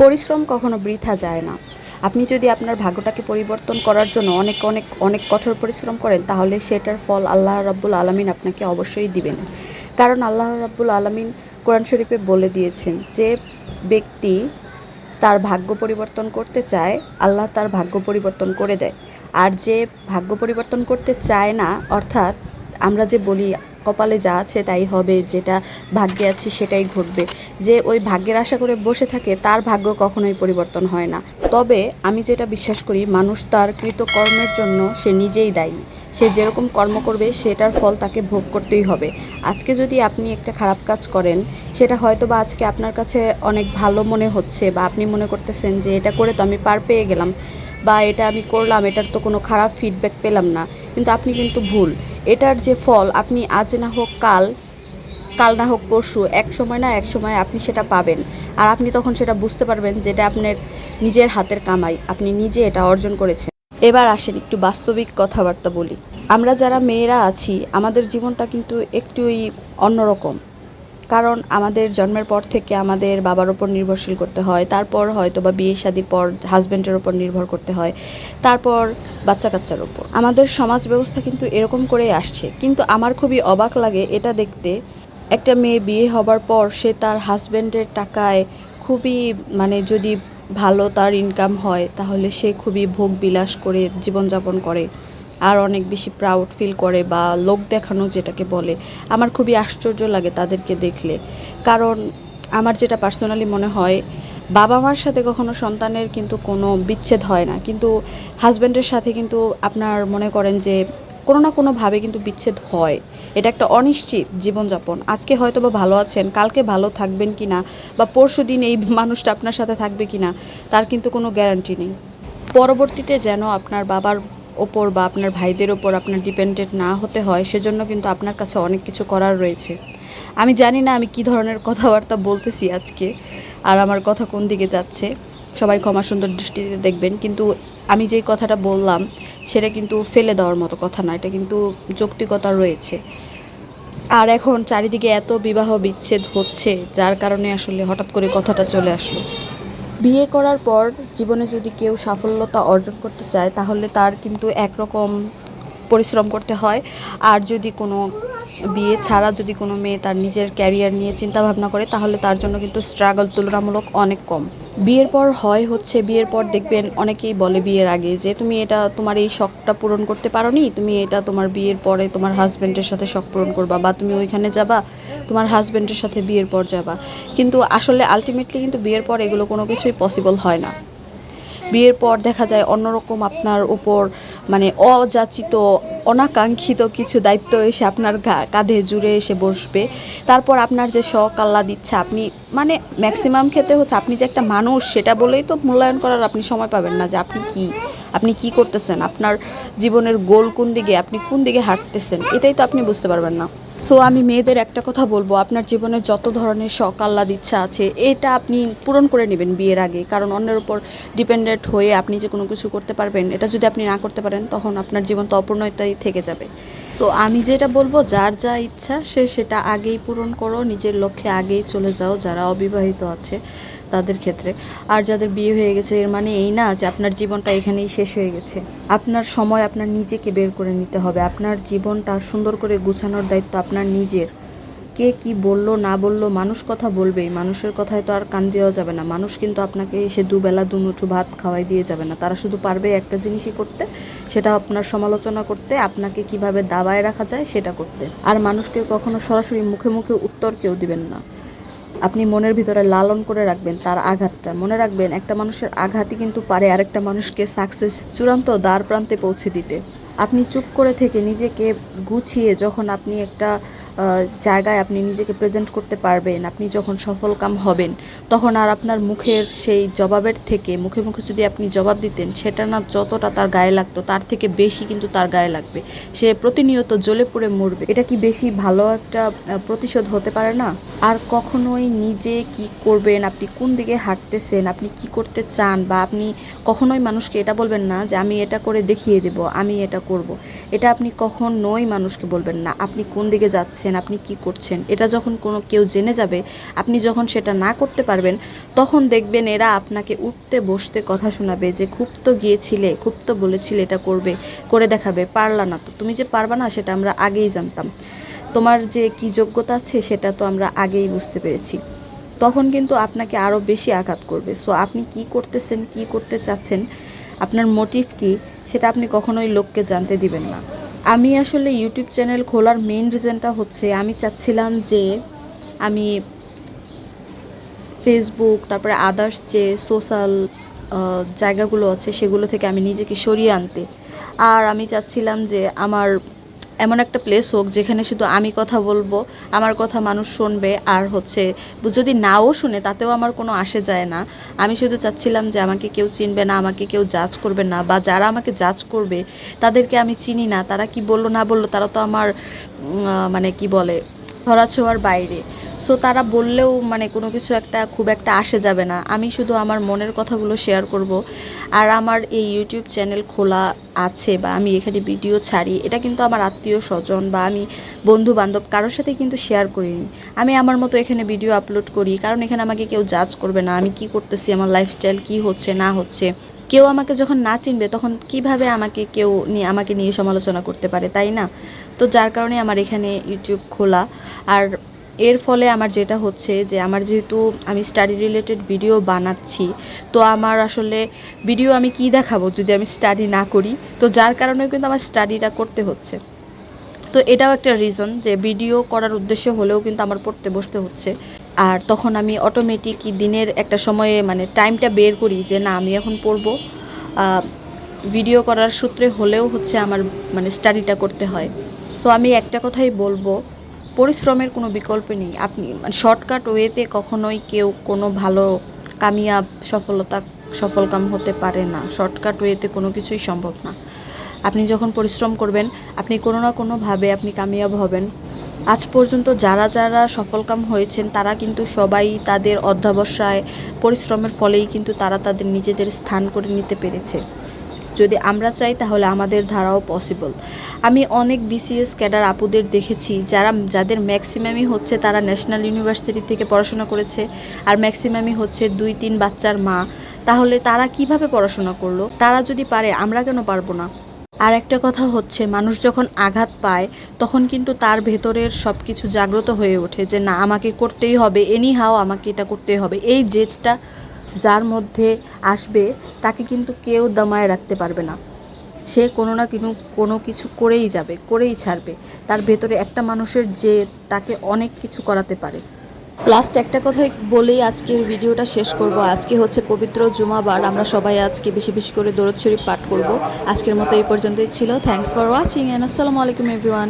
পরিশ্রম কখনো বৃথা যায় না। আপনি যদি আপনার ভাগ্যটাকে পরিবর্তন করার জন্য অনেক অনেক অনেক কঠোর পরিশ্রম করেন, তাহলে সেটার ফল আল্লাহ রাব্বুল আলমিন আপনাকে অবশ্যই দিবেন। কারণ আল্লাহ রাব্বুল আলমিন কোরআন শরীফে বলে দিয়েছেন যে ব্যক্তি তার ভাগ্য পরিবর্তন করতে চায়, আল্লাহ তার ভাগ্য পরিবর্তন করে দেয়। আর যে ভাগ্য পরিবর্তন করতে চায় না, অর্থাৎ আমরা যে বলি কপালে যা আছে তাই হবে, যেটা ভাগ্যে আছে সেটাই ঘটবে। যে ওই ভাগ্যের আশা করে বসে থাকে, তার ভাগ্য কখনোই পরিবর্তন হয় না। তবে আমি যেটা বিশ্বাস করি, মানুষ তার কৃতকর্মের জন্য সে নিজেই দায়ী। সে যেরকম কর্ম করবে, সেটার ফল তাকে ভোগ করতেই হবে। আজকে যদি আপনি একটা খারাপ কাজ করেন, সেটা হয়তো বা আজকে আপনার কাছে অনেক ভালো মনে হচ্ছে বা আপনি মনে করতেছেন যে, এটা করে তো আমি পার পেয়ে গেলাম বা এটা আমি করলাম, এটার তো কোনো খারাপ ফিডব্যাক পেলাম না। কিন্তু আপনি কিন্তু ভুল। এটার যে ফল, আপনি আজ না হোক কাল কাল না হোক পরশু, এক সময় না এক সময় আপনি সেটা পাবেন। আর আপনি তখন সেটা বুঝতে পারবেন যেটা আপনার নিজের হাতের কামাই, আপনি নিজে এটা অর্জন করেছেন। এবার আসেন একটু বাস্তবিক কথাবার্তা বলি। আমরা যারা মেয়েরা আছি, আমাদের জীবনটা কিন্তু একটুই অন্যরকম। কারণ আমাদের জন্মের পর থেকে আমাদের বাবার ওপর নির্ভরশীল করতে হয়। তারপর হয়তো বা বিয়ে শাদির পর হাজব্যান্ডের ওপর নির্ভর করতে হয়। তারপর বাচ্চা কাচ্চার ওপর আমাদের সমাজ ব্যবস্থা কিন্তু এরকম করেই আসছে। কিন্তু আমার খুবই অবাক লাগে এটা দেখতে। একটা মেয়ে বিয়ে হবার পর সে তার হাজব্যান্ডের টাকায় খুবই মানে যদি ভালো তার ইনকাম হয়, তাহলে সে খুবই ভোগ বিলাস করে জীবনযাপন করে। আর অনেক বেশি প্রাউড ফিল করে বা লোক দেখানো যেটাকে বলে। আমার খুবই আশ্চর্য লাগে তাদেরকে দেখলে। কারণ আমার যেটা পার্সোনালি মনে হয় বাবা মার সাথে কখনো সন্তানের কিন্তু কোনো বিচ্ছেদ হয় না। কিন্তু হাজব্যান্ডের সাথে কিন্তু আপনার মনে করেন যে কোনো না কোনোভাবে কিন্তু বিচ্ছেদ হয়। এটা একটা অনিশ্চিত জীবনযাপন। আজকে হয়তো বা ভালো আছেন, কালকে ভালো থাকবেন কি না বা পরশু দিন এই মানুষটা আপনার সাথে থাকবে কি না তার কিন্তু কোনো গ্যারান্টি নেই। পরবর্তীতে যেন আপনার বাবার ওপর বা আপনার ভাইদের ওপর আপনার ডিপেন্ডেন্ট না হতে হয়, সেজন্য কিন্তু আপনার কাছে অনেক কিছু করার রয়েছে। আমি জানি না আমি কি ধরনের কথাবার্তা বলতেছি আজকে, আর আমার কথা কোন দিকে যাচ্ছে, সবাই ক্ষমা সুন্দর দৃষ্টিতে দেখবেন, কিন্তু আমি যেই কথাটা বললাম, সেটা কিন্তু ফেলে দেওয়ার মতো কথা না, এটা কিন্তু যৌক্তিকতা রয়েছে। আর এখন চারিদিকে এত বিবাহ বিচ্ছেদ হচ্ছে, যার কারণে আসলে হঠাৎ করে কথাটা চলে আসলো। বিয়ে করার পর জীবনে যদি কেউ সাফল্যতা অর্জন করতে চায়, তাহলে তার কিন্তু একরকম পরিশ্রম করতে হয়। আর যদি কোনো বিয়ে ছাড়া যদি কোনো মেয়ে তার নিজের ক্যারিয়ার নিয়ে চিন্তা ভাবনা করে, তাহলে তার জন্য কিন্তু স্ট্রাগল তুলনামূলক অনেক কম। বিয়ের পর হয় হচ্ছে, বিয়ের পর দেখবেন অনেকেই বলে বিয়ের আগে যে, তুমি এটা, তোমার এই শখটা পূরণ করতে পারো নি তুমি এটা তোমার বিয়ের পরে তোমার হাজব্যান্ডের সাথে শখ পূরণ করবা বা তুমি ওইখানে যাবা, তোমার হাজব্যান্ডের সাথে বিয়ের পর যাবা। কিন্তু আসলে আলটিমেটলি কিন্তু বিয়ের পর এগুলো কোনো কিছুই পসিবল হয় না। বিয়ের পর দেখা যায় অন্যরকম আপনার উপর মানে অযাচিত, অনাকাঙ্ক্ষিত কিছু দায়িত্ব এসে আপনার কাঁধে জুড়ে এসে বসবে। তারপর আপনার যে শখ আল্লাহ দিচ্ছে আপনি মানে ম্যাক্সিমাম ক্ষেত্রে হচ্ছে আপনি যে একটা মানুষ, সেটা বলেই তো মূল্যায়ন করার আপনি সময় পাবেন না যে আপনি কি আপনি কি করতেছেন, আপনার জীবনের গোল কোন দিকে, আপনি কোন দিকে হাঁটতেছেন, এটাই তো আপনি বুঝতে পারবেন না। সো আমি মেয়েদের একটা কথা বলব। আপনার জীবনে যত ধরনের শখ আহ্লাদ ইচ্ছা আছে, এটা আপনি পূরণ করে নেবেন বিয়ের আগে। কারণ অন্যের উপর ডিপেন্ডেন্ট হয়ে আপনি যে কোনো কিছু করতে পারবেন, এটা যদি আপনি না করতে পারেন, তখন আপনার জীবন তো অপূর্ণতাই থেকে যাবে। সো আমি যেটা বলব, যার যা ইচ্ছা, সে সেটা আগেই পূরণ করো। নিজের লক্ষ্যে আগেই চলে যাও, যারা অবিবাহিত আছে। তাদের ক্ষেত্রে। আর যাদের বিয়ে হয়ে গেছে, এর মানে এই না যে আপনার জীবনটা এখানেই শেষ হয়ে গেছে। আপনার সময় আপনার নিজেকে বের করে নিতে হবে। আপনার জীবনটা সুন্দর করে গুছানোর দায়িত্ব আপনার নিজের। কে কি বলল, না বলল, মানুষ কথা বলবেই। মানুষের কথায় তো আর কান দেওয়া যাবে না। মানুষ কিন্তু আপনাকে এসে দুবেলা, দুমুঠো ভাত খাওয়াই দিয়ে যাবে না। তারা শুধু পারবে একটা জিনিসই করতে, সেটা আপনার সমালোচনা করতে, আপনাকে কীভাবে দাবায় রাখা যায় সেটা করতে। আর মানুষকে কখনো সরাসরি মুখে মুখে উত্তর কেউ দিবেন না। আপনি মনের ভিতরে লালন করে রাখবেন তার আঘাতটা। মনে রাখবেন, একটা মানুষের আঘাতই কিন্তু পারে আরেকটা মানুষকে সাকসেস চূড়ান্ত দ্বার প্রান্তে পৌঁছে দিতে। আপনি চুপ করে থেকে নিজেকে গুছিয়ে যখন আপনি একটা জায়গায় আপনি নিজেকে প্রেজেন্ট করতে পারবেন, আপনি যখন সফল কাম হবেন, তখন আর আপনার মুখের সেই জবাবের থেকে, মুখে মুখে যদি আপনি জবাব দিতেন, সেটা না যতটা তার গায়ে লাগতো, তার থেকে বেশি কিন্তু তার গায়ে লাগবে। সে প্রতিনিয়ত জ্বলে পুড়ে মরবে। এটা কি বেশি ভালো একটা প্রতিশোধ হতে পারে না? আর কখনোই নিজে কি করবেন, আপনি কোন দিকে হাঁটতেছেন, আপনি কি করতে চান, বা আপনি কখনোই মানুষকে এটা বলবেন না যে, আমি এটা করে দেখিয়ে দেব, আমি এটা করব। এটা আপনি কখনোই মানুষকে বলবেন না, আপনি কোন দিকে যাচ্ছেন, আপনি কি করছেন, এটা যখন কোনো কেউ জেনে যাবে, আপনি যখন সেটা না করতে পারবেন, তখন দেখবেন এরা আপনাকে উঠতে বসতে কথা শোনাবে যে, খুব তো গিয়েছিলে, খুব তো বলেছিলে এটা করবে, করে দেখাবে, পারলা না তো। তুমি যে পারবা না, সেটা আমরা আগেই জানতাম। তোমার যে কি যোগ্যতা আছে, সেটা তো আমরা আগেই বুঝতে পেরেছি। তখন কিন্তু আপনাকে আরও বেশি আঘাত করবে। সো আপনি কি করতেছেন, কি করতে চাচ্ছেন, আপনার মোটিভ কি সেটা আপনি কখনোই লোককে জানতে দিবেন না। আমি আসলে ইউটিউব চ্যানেল খোলার মেন রিজনটা হচ্ছে, আমি চাচ্ছিলাম যে আমি ফেসবুক তারপরে আদার্স যে সোশ্যাল জায়গাগুলো আছে সেগুলো থেকে আমি নিজেকে সরিয়ে আনতে। আর আমি চাচ্ছিলাম যে আমার এমন একটা প্লেস হোক যেখানে শুধু আমি কথা বলব, আমার কথা মানুষ শুনবে, আর হচ্ছে যদি নাও শুনে তাতেও আমার কোনো আসে যায় না। আমি শুধু চাচ্ছিলাম যে আমাকে কেউ চিনবে না, আমাকে কেউ জাজ করবে না, বা যারা আমাকে জাজ করবে, তাদেরকে আমি চিনি না, তারা কি বলল না বলল, তারা তো আমার মানে কি বলে ধরাছোঁয়ার বাইরে। সো তারা বললেও মানে কোনো কিছু একটা খুব একটা আসে যাবে না। আমি শুধু আমার মনের কথাগুলো শেয়ার করব। আর আমার এই ইউটিউব চ্যানেল খোলা আছে বা আমি এখানে ভিডিও ছাড়ি, এটা কিন্তু আমার আত্মীয় স্বজন বা আমি বন্ধু বান্ধব কারোর সাথে কিন্তু শেয়ার করিনি। আমি আমার মতো এখানে ভিডিও আপলোড করি, কারণ এখানে আমাকে কেউ জাজ করবে না। আমি কি করতেছি? আমার লাইফস্টাইল কি হচ্ছে, না হচ্ছে? কেউ আমাকে যখন না চিনবে, তখন কীভাবে আমাকে কেউ নিয়ে আমাকে নিয়ে সমালোচনা করতে পারে, তাই না? তো যার কারণে আমার এখানে ইউটিউব খোলা। আর এর ফলে আমার যেটা হচ্ছে যে, আমার যেহেতু আমি স্টাডি রিলেটেড ভিডিও বানাচ্ছি, তো আমার আসলে ভিডিও আমি কি দেখাবো যদি আমি স্টাডি না করি? তো যার কারণে কিন্তু আমার স্টাডিটা করতে হচ্ছে। তো এটাও একটা রিজন যে ভিডিও করার উদ্দেশ্য হলেও কিন্তু আমার পড়তে বসতে হচ্ছে। আর তখন আমি অটোমেটিক দিনের একটা সময়ে মানে টাইমটা বের করি যে না, আমি এখন পড়ব। ভিডিও করার সূত্রে হলেও হচ্ছে আমার মানে স্টাডিটা করতে হয়। তো আমি একটা কথাই বলব, পরিশ্রমের কোনো বিকল্প নেই। আপনি মানে শর্টকাট ওয়েতে কখনোই কেউ কোনো ভালো কামিয়াব সফলতা, সফলকাম হতে পারে না। শর্টকাট ওয়েতে কোনো কিছুই সম্ভব না। আপনি যখন পরিশ্রম করবেন, আপনি কোনো না কোনোভাবে আপনি কামিয়াব হবেন। আজ পর্যন্ত যারা যারা সফলকাম হয়েছেন, তারা কিন্তু সবাই তাদের অধ্যাবসায় পরিশ্রমের ফলেই কিন্তু তারা তাদের নিজেদের স্থান করে নিতে পেরেছে। যদি আমরা চাই, তাহলে আমাদের ধারাও পসিবল আমি অনেক বিসিএস ক্যাডার আপুদের দেখেছি, যারা যাদের ম্যাক্সিমামই হচ্ছে তারা ন্যাশনাল ইউনিভার্সিটি থেকে পড়াশোনা করেছে, আর ম্যাক্সিমামই হচ্ছে দুই তিন বাচ্চার মা। তাহলে তারা কীভাবে পড়াশোনা করল? তারা যদি পারে, আমরা কেন পারব না? আর একটা কথা হচ্ছে, মানুষ যখন আঘাত পায়, তখন কিন্তু তার ভেতরের সব কিছু জাগ্রত হয়ে ওঠে যে, না, আমাকে করতেই হবে। এনি হাও আমাকে এটা করতেই হবে। এই জেদটা যার মধ্যে আসবে, তাকে কিন্তু কেউ দমায় রাখতে পারবে না। সে কোনো না কোনো কোনো কিছু করেই যাবে, করেই ছাড়বে। তার ভেতরে একটা মানুষের যে তাকে অনেক কিছু করাতে পারে। লাস্ট একটা কথাই বলেই আজকের ভিডিওটা শেষ করব। আজকে হচ্ছে পবিত্র জুমাবার, আমরা সবাই আজকে বেশি বেশি করে দরদ শরীফ পাঠ করব। আজকের মতো এই পর্যন্তই ছিল। থ্যাংকস ফর ওয়াচিং অ্যান্ড আসসালামু আলাইকুম এভরিওয়ান